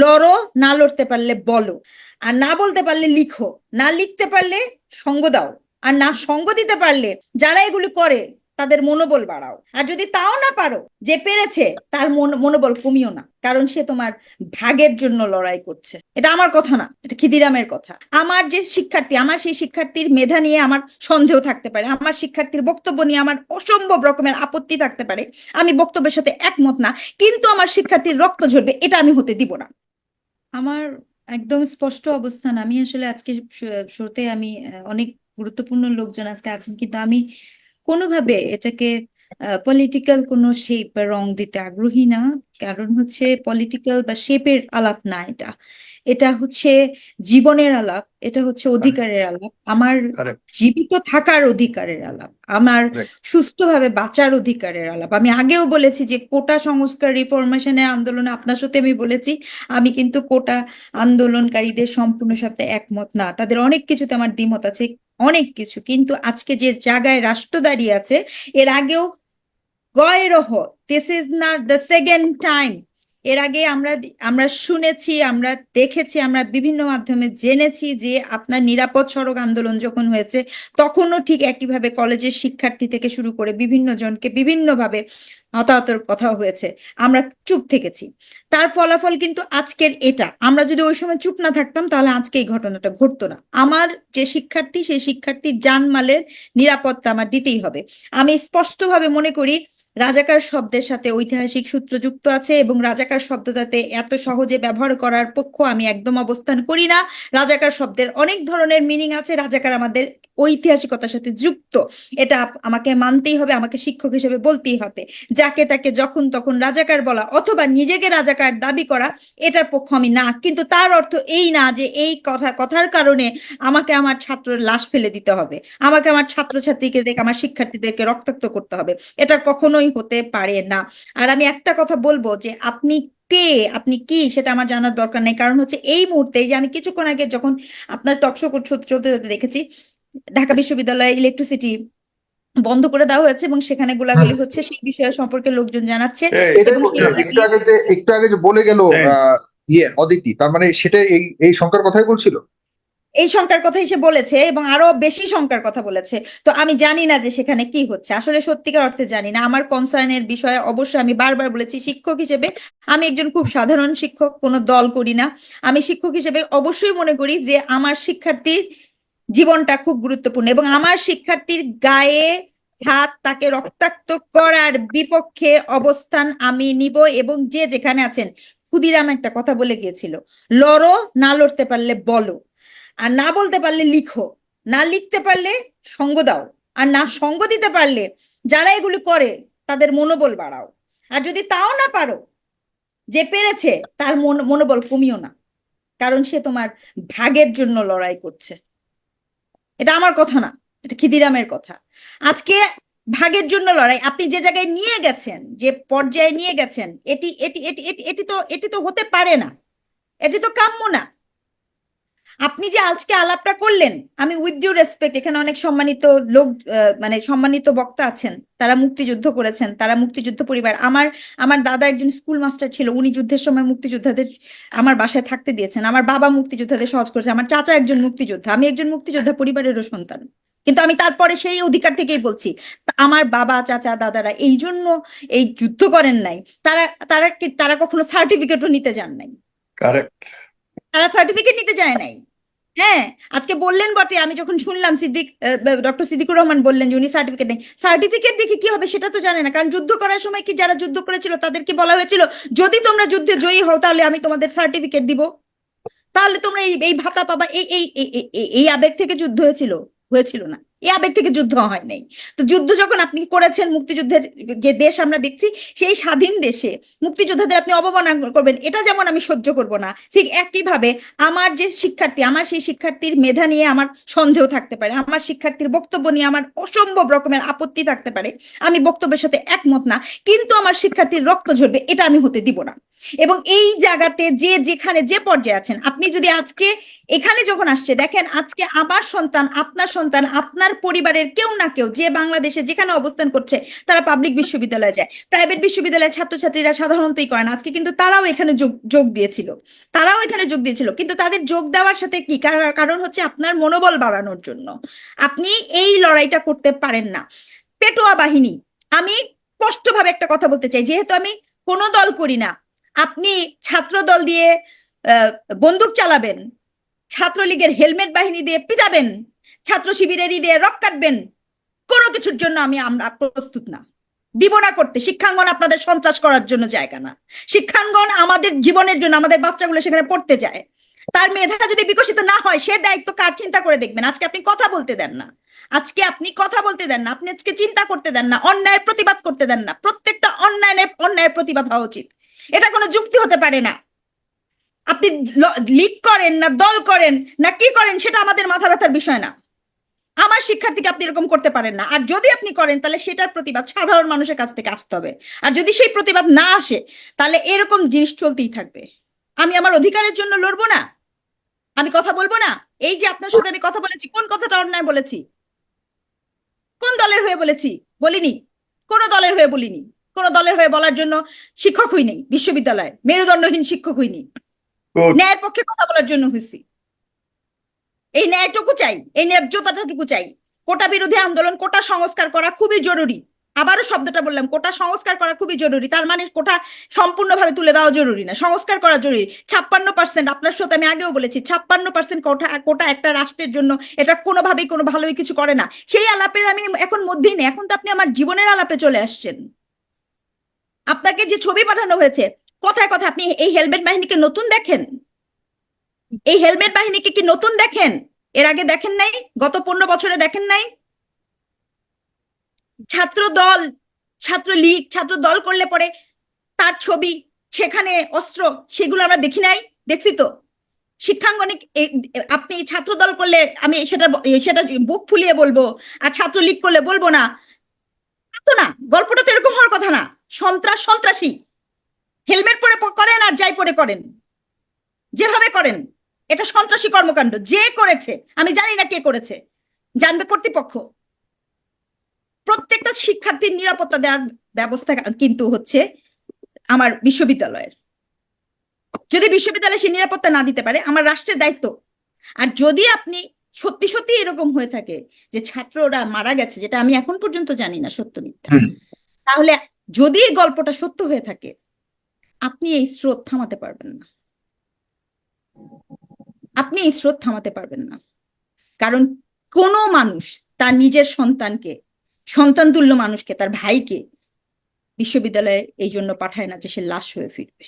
লড়ো, না লড়তে পারলে বলো। আর না বলতে পারলে লিখো। না লিখতে পারলে সঙ্গ দাও। আর না সঙ্গ দিতে পারলে যারা এগুলি করে, তাদের মনোবল বাড়াও। আর যদি তাও না পারো, যে পেরেছে, তার মনোবল কমিও না। কারণ সে তোমার ভাগের জন্য লড়াই করছে। এটা আমার কথা না, এটা খিদিরামের কথা। আমার যে শিক্ষার্থী, আমার সেই শিক্ষার্থীর মেধা নিয়ে আমার সন্দেহ থাকতে পারে। আমার শিক্ষার্থীর বক্তব্য নিয়ে আমার অসম্ভব রকমের আপত্তি থাকতে পারে। আমি বক্তব্যের সাথে একমত না, কিন্তু আমার শিক্ষার্থীর রক্ত ঝরবে, এটা আমি হতে দিব না। আমার একদম স্পষ্ট অবস্থান। আমি আসলে আজকে শু- শুরুতে আমি অনেক গুরুত্বপূর্ণ লোকজন আজকে আছেন, কিন্তু আমি কোনোভাবে এটাকে পলিটিক্যাল কোনো শেপ বা রং দিতে আগ্রহী না। কারণ হচ্ছে পলিটিক্যাল বা শেপের আলাপ না এটা। এটা হচ্ছে জীবনের আলাপ এটা হচ্ছে অধিকারের আলাপ। আমার জীবিত থাকার অধিকারের আলাপ আমার. সুস্থভাবে বাঁচার অধিকারের আলাপ। আমি আগেও বলেছি যে কোটা সংস্কার রিফরমেশনের আন্দোলনে আপনার সাথে আমি বলেছি আমি কিন্তু কোটা আন্দোলনকারীদের সম্পূর্ণ সাথে একমত না। তাদের অনেক কিছুতে আমার দ্বিমত আছে অনেক কিছু। কিন্তু আজকে যে জায়গায় রাষ্ট্র দাঁড়িয়ে আছে এর আগেও গয়েরহ this is not the second time এর আগে আমরা আমরা শুনেছি, আমরা দেখেছি, আমরা বিভিন্ন মাধ্যমে জেনেছি যে আপনার নিরাপদ সড়ক আন্দোলন যখন হয়েছে, তখনও ঠিক একইভাবে কলেজের শিক্ষার্থী থেকে শুরু করে বিভিন্ন জনকে বিভিন্নভাবে হতাহতের কথা হয়েছে। আমরা চুপ থেকেছি। তার ফলাফল কিন্তু আজকের এটা। আমরা যদি ওই সময় চুপ না থাকতাম, তাহলে আজকে এই ঘটনাটা ঘটতো না। আমার যে শিক্ষার্থী, সেই শিক্ষার্থীর জানমালের নিরাপত্তা আমার দিতেই হবে। আমি স্পষ্টভাবে মনে করি রাজাকার শব্দের সাথে ঐতিহাসিক সূত্র যুক্ত আছে এবং রাজাকার শব্দটাতে এত সহজে ব্যবহার করার পক্ষ আমি একদম অবস্থান করি না। রাজাকার শব্দের অনেক ধরনের মিনিং আছে। রাজাকার আমাদের ঐতিহাসিকতার সাথে যুক্ত। এটা আমাকে মানতেই হবে, আমাকে শিক্ষক হিসেবে বলতেই হবে। যাকে তাকে যখন তখন রাজাকার বলা অথবা নিজেকে রাজাকার দাবি করা, এটার পক্ষ আমি না। কিন্তু তার অর্থ এই না যে এই কথা, কথার কারণে আমাকে আমার ছাত্রের লাশ ফেলে দিতে হবে। আমাকে আমার ছাত্রছাত্রীকে দেখে, আমার শিক্ষার্থীদেরকে রক্তাক্ত করতে হবে। এটা কখনোই হতে পারে না। আর আমি একটা কথা বলব যে আপনি কে আপনি কি সেটা আমার জানার দরকার নেই। কারণ হচ্ছে এই মুহূর্তে যে আমি কিছুক্ষণ আগে যখন আপনার টকশো চলতে চলতে দেখেছি ঢাকা বিশ্ববিদ্যালয়ে ইলেকট্রিসিটি বন্ধ করে দেওয়া হয়েছে এবং সেখানে গোলাগুলি হচ্ছে সেই বিষয়ে সম্পর্কে লোকজন জানাচ্ছে। একটু আগে যে একটু আগে যে বলে গেল। আহ, ইয়ে অদিতি তার মানে সেটা এই এই শঙ্কার কথাই বলছিল? এই শঙ্কার কথাই সে বলেছে এবং আরও বেশি শঙ্কার কথা বলেছে। তো আমি জানি না যে সেখানে কি হচ্ছে। আসলে সত্যিকার অর্থে জানি না। আমার কনসার্নের বিষয়ে অবশ্যই আমি বারবার বলেছি, শিক্ষক হিসেবে আমি একজন খুব সাধারণ শিক্ষক, কোনো দল করি না। আমি শিক্ষক হিসেবে অবশ্যই মনে করি যে আমার শিক্ষার্থীর জীবনটা খুব গুরুত্বপূর্ণ এবং আমার শিক্ষার্থীর গায়ে হাত তাকে রক্তাক্ত করার বিপক্ষে অবস্থান আমি নিব এবং যে যেখানে আছেন, ক্ষুদিরাম একটা কথা বলে গিয়েছিল, লড়ো, না লড়তে পারলে বলো। আর না বলতে পারলে লিখো, না লিখতে পারলে সঙ্গ দাও, আর না সঙ্গ দিতে পারলে যারা এগুলি করে তাদের মনোবল বাড়াও। আর যদি তাও না পারো, যে পেরেছে তার মন, মনোবল কমিও না, কারণ সে তোমার ভাগের জন্য লড়াই করছে। এটা আমার কথা না, এটা খিদিরামের কথা। আজকে ভাগের জন্য লড়াই, আপনি যে জায়গায় নিয়ে গেছেন, যে পর্যায়ে নিয়ে গেছেন, এটি এটি এটি এটি এটি তো এটি তো হতে পারে না, এটি তো কাম্য না। আপনি যে আজকে আলাপটা করলেন আমি উইথ ডিউ রেসপেক্ট এখানে অনেক সম্মানিত লোক মানে সম্মানিত বক্তা আছেন তারা মুক্তিযুদ্ধ করেছেন তারা মুক্তিযুদ্ধ পরিবার। আমার আমার দাদা একজন স্কুল মাস্টার ছিল উনি যুদ্ধের সময় মুক্তিযোদ্ধাদের আমার বাসায় থাকতে দিয়েছেন। আমার বাবা মুক্তিযোদ্ধাদের সহজ করেছে আমার চাচা একজন মুক্তিযোদ্ধা আমি একজন মুক্তিযোদ্ধা পরিবারেরও সন্তান। কিন্তু আমি তারপরে সেই অধিকার থেকেই বলছি আমার বাবা চাচা দাদারা এই জন্য এই যুদ্ধ করেন নাই। তারা তারা তারা কখনো সার্টিফিকেটও নিতে যান নাই? কারেক্ট তারা সার্টিফিকেট নিতে যায় নাই? হ্যাঁ আজকে বললেন বটে, আমি যখন শুনলাম সিদ্দিক ডক্টর সিদ্দিকুর রহমান বললেন যে উনি সার্টিফিকেট নেই। সার্টিফিকেট দেখে কি হবে সেটা তো জানে না, কারণ যুদ্ধ করার সময় কি যারা যুদ্ধ করেছিল তাদেরকে বলা হয়েছিল, যদি তোমরা যুদ্ধে জয়ী হও তাহলে আমি তোমাদের সার্টিফিকেট দিব। তাহলে তোমরা এই এই ভাতা পাবা এই- এই- এই আবেগ থেকে যুদ্ধ হয়েছিল হয়েছিল না। এই আবেগ থেকে যুদ্ধ হয় নাই। তো যুদ্ধ যখন আপনি করেছেন, মুক্তিযুদ্ধের যে দেশ আমরা দেখছি, সেই স্বাধীন দেশে মুক্তিযোদ্ধাদের আপনি অবমাননা করবেন, এটা যেমন আমি সহ্য করব না, ঠিক একইভাবে আমার যে শিক্ষার্থী, আমার সেই শিক্ষার্থীর মেধা নিয়ে আমার সন্দেহ থাকতে পারে, আমার শিক্ষার্থীর বক্তব্য নিয়ে আমার অসম্ভব রকমের আপত্তি থাকতে পারে, আমি বক্তব্যের সাথে একমত না, কিন্তু আমার শিক্ষার্থীর রক্ত ঝরবে, এটা আমি হতে দিব না। এবং এই জায়গাতে যে যেখানে যে পর্যায়ে আছেন, আপনি যদি আজকে, এখানে যখন আসছে, দেখেন আজকে আমার সন্তান, আপনার সন্তান, আপনার তার পরিবারের কেউ না কেউ যে বাংলাদেশে যেখানে অবস্থান করছে, তারা পাবলিক বিশ্ববিদ্যালয়ে যায়। প্রাইভেট বিশ্ববিদ্যালয়ের ছাত্রছাত্রীরা সাধারণতই করে না। আজকে কিন্তু তারাও এখানে যোগ যোগ দিয়েছিল। তারাও এখানে যোগ দিয়েছিল। কিন্তু তাদের যোগ দেওয়ার সাথে কি কার- কারণ হচ্ছে আপনার মনোবল বাড়ানোর জন্য। আপনি এই লড়াইটা করতে পারেন না। পেটোয়া বাহিনী, আমি স্পষ্টভাবে একটা কথা বলতে চাই। যেহেতু আমি কোনো দল করি না, আপনি ছাত্র দল দিয়ে বন্দুক চালাবেন, ছাত্রলীগের হেলমেট বাহিনী দিয়ে পিটাবেন ছাত্র শিবিরের দিয়ে রক কাটবেন। কোনো কিছুর জন্য আমি আমরা প্রস্তুত না। দিব না করতে। শিক্ষাঙ্গন আপনাদের সন্ত্রাস করার জন্য জায়গা না। শিক্ষাঙ্গন আমাদের জীবনের জন্য, আমাদের বাচ্চাগুলো সেখানে পড়তে যায়। তার মেধা যদি বিকশিত না হয়, সে দায়িত্ব কার চিন্তা করে দেখবেন? আজকে আপনি কথা বলতে দেন না। আজকে আপনি কথা বলতে দেন না। আপনি আজকে চিন্তা করতে দেন না। অন্যায়ের প্রতিবাদ করতে দেন না। প্রত্যেকটা অন্যায়ের অন্যায়ের প্রতিবাদ হওয়া উচিত। এটা কোনো যুক্তি হতে পারে না। আপনি লিগ করেন না, দল করেন না, কি করেন সেটা আমাদের মাথা ব্যথার বিষয় না। আমার শিক্ষার্থীকে আপনি এরকম করতে পারেন না। আর যদি আপনি করেন তাহলে সেটার প্রতিবাদ সাধারণ মানুষের কাছ থেকে আসতে হবে। আর যদি সেই প্রতিবাদ না আসে তাহলে এরকম জিনিস চলতেই থাকবে। আমি আমার অধিকারের জন্য লড়বো না। আমি কথা বলব না। এই যে আপনার সাথে আমি কথা বলেছি কোন কথাটা অন্যায় বলেছি? কোন দলের হয়ে বলেছি? বলিনি। কোন দলের হয়ে বলিনি। কোন দলের হয়ে বলার জন্য শিক্ষক হইনি বিশ্ববিদ্যালয়ে। মেরুদণ্ডহীন শিক্ষক হইনি ন্যায়ের পক্ষে কথা বলার জন্য হয়েছি এই ন্যায়টুকু চাই, এই ন্যায্যতাটুকু চাই। কোটা বিরোধী আন্দোলন, কোটা সংস্কার করা খুবই জরুরি। আবারও শব্দটা বললাম, কোটা সংস্কার করা খুবই জরুরি। তার মানে কোটা সম্পূর্ণভাবে তুলে দেওয়া জরুরি না, সংস্কার করা জরুরি। ছাপ্পান্ন পার্সেন্ট আপনার সাথে আমি আগেও বলেছি, ছাপ্পান্ন পার্সেন্ট কোটা কোটা একটা রাষ্ট্রের জন্য এটা কোনোভাবেই কোনো ভালোই কিছু করে না। সেই আলাপের আমি এখন মধ্যেই নেই, এখন তো আপনি আমার জীবনের আলাপে চলে আসছেন। আপনাকে যে ছবি পাঠানো হয়েছে, কথায় কথা আপনি এই হেলমেট বাহিনীকে নতুন দেখেন? এই হেলমেট বাহিনীকে কি নতুন দেখেন? এর আগে দেখেন নাই? গত পনেরো বছরে দেখেন নাই? ছাত্র দল ছাত্র লীগ ছাত্র দল করলে পরে তার ছবি, সেখানে অস্ত্র, সেগুলো আমরা দেখি নাই। দেখছি তো? শিক্ষাঙ্গনে আপনি ছাত্র দল করলে আমি সেটা সেটা বুক ফুলিয়ে বলব, আর ছাত্র লীগ করলে বলব না। তো না, গল্পটা তো এরকম হওয়ার কথা না। সন্ত্রাস সন্ত্রাসী। হেলমেট পরে করেন আর যাই পরে করেন। যেভাবে করেন। এটা সন্ত্রাসী কর্মকাণ্ড যে করেছে আমি জানি না কে করেছে জানবে কর্তৃপক্ষ। প্রত্যেকটা শিক্ষার্থীর নিরাপত্তা দেওয়ার ব্যবস্থা কিন্তু হচ্ছে আমার বিশ্ববিদ্যালয়ের। যদি বিশ্ববিদ্যালয় সে নিরাপত্তা না দিতে পারে আমার রাষ্ট্রের দায়িত্ব। আর যদি আপনি সত্যি সত্যি এরকম হয়ে থাকে যে ছাত্ররা মারা গেছে যেটা আমি এখন পর্যন্ত জানি না সত্য মিথ্যা তাহলে যদি এই গল্পটা সত্য হয়ে থাকে আপনি এই স্রোত থামাতে পারবেন না। আপনি এই স্রোত থামাতে পারবেন না। কারণ কোনো মানুষ তার নিজের সন্তানকে, সন্তান তুল্য মানুষকে, তার ভাইকে বিশ্ববিদ্যালয়ে এই জন্য পাঠায় না যে সে লাশ হয়ে ফিরবে।